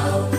Oh.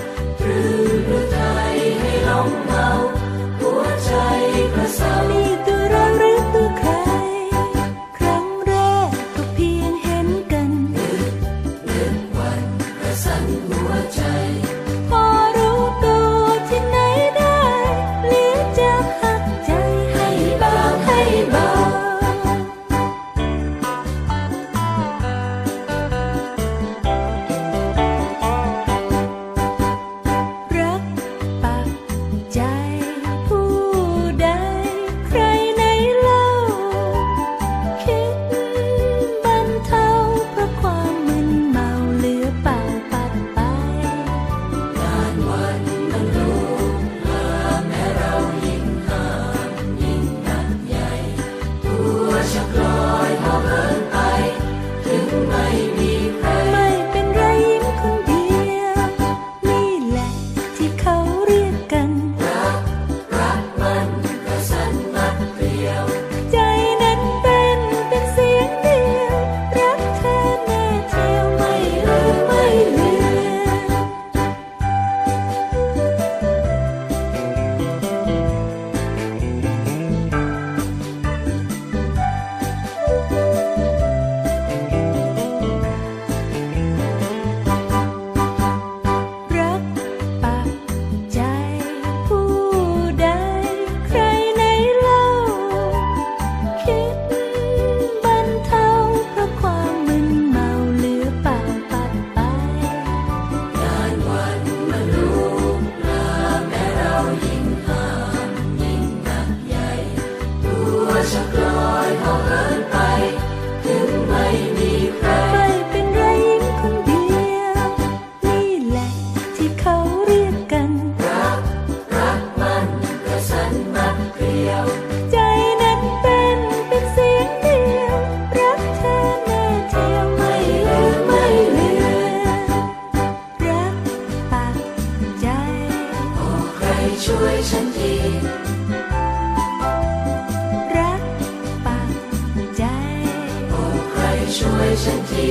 ใจนั้เป็นเป็นเสียงเดียวรักเธอแน่เทียวไม่ลืมไม่ลืมรักปากใจโอ้ใครช่วยฉันทีรักปากใจโอ้ใครช่วยฉันที